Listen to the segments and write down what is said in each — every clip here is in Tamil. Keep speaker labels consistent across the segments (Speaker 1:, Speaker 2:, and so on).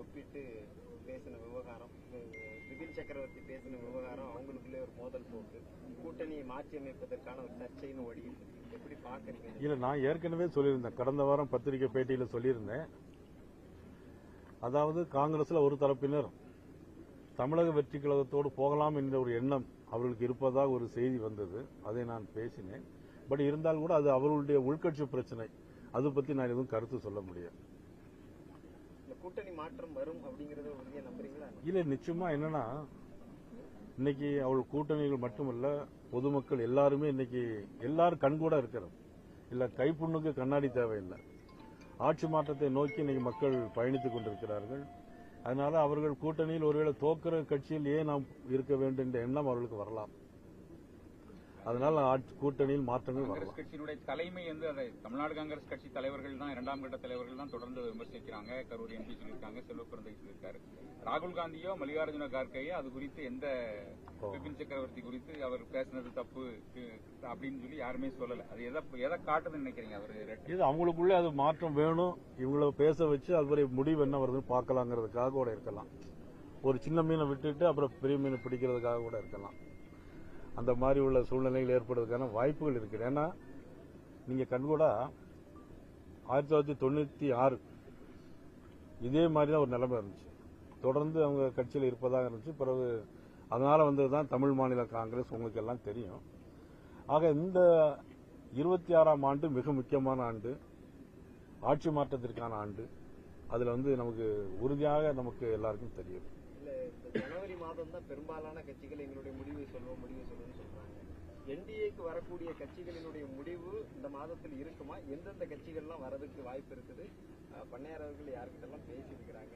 Speaker 1: ஒப்பிட்டு பேசின விவகாரம் பிபின் சக்கரவர்த்தி பேசின விவகாரம் அவங்களுக்குள்ளே ஒரு மோதல் போக்கு. கூட்டணியை மாற்றி அமைப்பதற்கான ஒரு சர்ச்சைன்னு ஒடியில் எப்படி பாக்குறீங்க
Speaker 2: இல்ல நான் ஏற்கனவே சொல்லியிருந்தேன். கடந்த வாரம் பத்திரிகை பேட்டியில சொல்லியிருந்தேன். அதாவது காங்கிரஸ்ல ஒரு தரப்பினர் தமிழக வெற்றி கழகத்தோடு போகலாம் என்ற ஒரு எண்ணம் அவர்களுக்கு இருப்பதாக ஒரு செய்தி வந்தது. அதை நான் பேசினேன். பட் இருந்தால் கூட அது அவர்களுடைய உள்கட்சி பிரச்சனை. அது பற்றி நான் எதுவும் கருத்து சொல்ல முடியாது.
Speaker 1: கூட்டணி மாற்றம் வரும் அப்படிங்கறத உறுதியா நம்புறீங்களா?
Speaker 2: இல்ல நிச்சயமா என்னன்னா இன்னைக்கு அவள் கூட்டணிகள் மட்டுமல்ல பொதுமக்கள் எல்லாருமே இன்னைக்கு எல்லாரும் கண்கூட இருக்கிறோம். இல்ல கைப்புண்ணுக்கு கண்ணாடி தேவையில்லை. ஆட்சி மாற்றத்தை நோக்கி இன்னைக்கு மக்கள் பயணித்துக் கொண்டிருக்கிறார்கள். அதனால அவர்கள் கூட்டணியில் ஒருவேளை தோக்கிற கட்சியில் ஏன் நாம் இருக்க வேண்டும் என்ற எண்ணம் அவர்களுக்கு வரலாம். அதனால கூட்டணியில் மாற்றங்கள்
Speaker 3: காங்கிரஸ் கட்சியினுடைய தலைமை வந்து அதை தமிழ்நாடு காங்கிரஸ் கட்சி தலைவர்கள் தான் இரண்டாம் கட்ட தலைவர்கள் தான் தொடர்ந்து விமர்சிக்கிறாங்க. கரூர் எம்பி சொல்லியிருக்காங்க செல்வ பிறந்தை சொல்லியிருக்காரு ராகுல் காந்தியோ மல்லிகார்ஜுன கார்கேயோ அது குறித்து எந்த பிபின் சக்கரவர்த்தி குறித்து அவர் பேசினது தப்பு அப்படின்னு சொல்லி யாருமே சொல்லல. அது எதை எதை காட்டுதுன்னு நினைக்கிறீங்க அவர்
Speaker 2: இது அவங்களுக்குள்ளே அது மாற்றம் வேணும். இவங்கள பேச வச்சு அதுவரை முடிவு என்ன வருதுன்னு பார்க்கலாங்கிறதுக்காக கூட இருக்கலாம். ஒரு சின்ன மீனை விட்டுட்டு அப்புறம் பெரிய மீனை பிடிக்கிறதுக்காக கூட இருக்கலாம். அந்த மாதிரி உள்ள சூழ்நிலைகள் ஏற்படுறதுக்கான வாய்ப்புகள் இருக்குது. ஏன்னா நீங்கள் கண்கூட ஆயிரத்தி தொள்ளாயிரத்தி தொண்ணூற்றி ஆறு இதே மாதிரி தான் ஒரு நிலைமை இருந்துச்சு. தொடர்ந்து அவங்க கட்சியில் இருப்பதாக இருந்துச்சு. பிறகு அதனால் வந்தது தான் தமிழ் மாநில காங்கிரஸ் உங்களுக்கு எல்லாம் தெரியும். ஆக இந்த இருபத்தி ஆறாம் ஆண்டு மிக முக்கியமான ஆண்டு. ஆட்சி மாற்றத்திற்கான ஆண்டு. அதில் வந்து நமக்கு உறுதியாக நமக்கு எல்லாருக்கும் தெரியும்.
Speaker 1: இந்த ஜனவரி மாதம் தான் பெரும்பாலான கட்சிகள் எங்களுடைய முடிவை சொல்லுவோம் முடிவை சொல்லுவோம்னு சொல்றாங்க. என்டிஏக்கு வரக்கூடிய கட்சிகளினுடைய முடிவு இந்த மாதத்தில் இருக்குமா? எந்தெந்த கட்சிகள்லாம் வரதுக்கு வாய்ப்பு இருக்குது? அஹ், பண்ணையார் அவர்கள் யார்கிட்ட எல்லாம் பேசியிருக்கிறாங்க.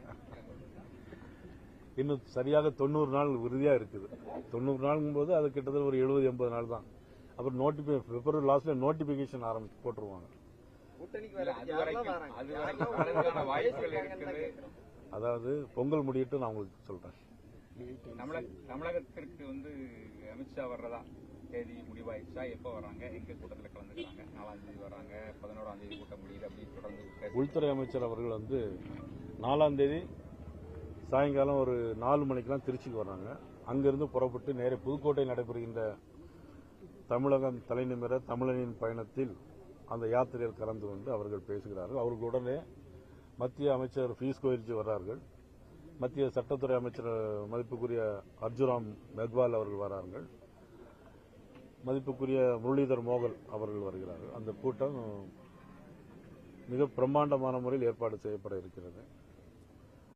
Speaker 2: இன்னும் சரியாக தொண்ணூறு நாள் உறுதியா இருக்குது. தொண்ணூறு நாளுங்கும் போது அது கிட்டத்தட்ட ஒரு எழுபது எண்பது நாள் தான். அப்புறம் பிப்ரவரி லாஸ்ட்ல நோட்டிபிகேஷன் ஆரம்பிச்சு போட்டுருவாங்க.
Speaker 1: கூட்டணிக்கு வராங்க.
Speaker 2: அதாவது பொங்கல் முடியிட்டு நான் உங்களுக்கு சொல்றேன்.
Speaker 3: தமிழக தமிழகத்திற்கு வந்து அமித்ஷா வர்றதா தேதி முடிவாயிடுச்சா? எப்போ வர்றாங்க? எங்க கூட்டத்தில் கலந்துக்கிறாங்க? நாலாம் தேதி வர்றாங்க. பதினோராம் தேதி கூட்டம் முடியுது அப்படின்னு தொடர்ந்து
Speaker 2: உள்துறை அமைச்சர் அவர்கள் வந்து நாலாம் தேதி சாயங்காலம் ஒரு நாலு மணிக்கெல்லாம் திருச்சிக்கு வர்றாங்க. அங்கிருந்து புறப்பட்டு நேரே புதுக்கோட்டை நடைபெறுகின்ற தமிழகம் தலைநிமிர தமிழனின் பயணத்தில் அந்த யாத்திரையில் கலந்து கொண்டு அவர்கள் பேசுகிறார்கள். அவர்களுடனே மத்திய அமைச்சர் பீஸ் கோயில்ஜி வர்றார்கள் மத்திய சட்டத்துறை அமைச்சர் மதிப்புக்குரிய அர்ஜுராம் மெக்வால் அவர்கள் வரார்கள். மதிப்புக்குரிய முரளிதர் மோகல் அவர்கள் வருகிறார்கள். அந்த கூட்டம் மிக பிரம்மாண்டமான முறையில் ஏற்பாடு செய்யப்பட இருக்கிறது.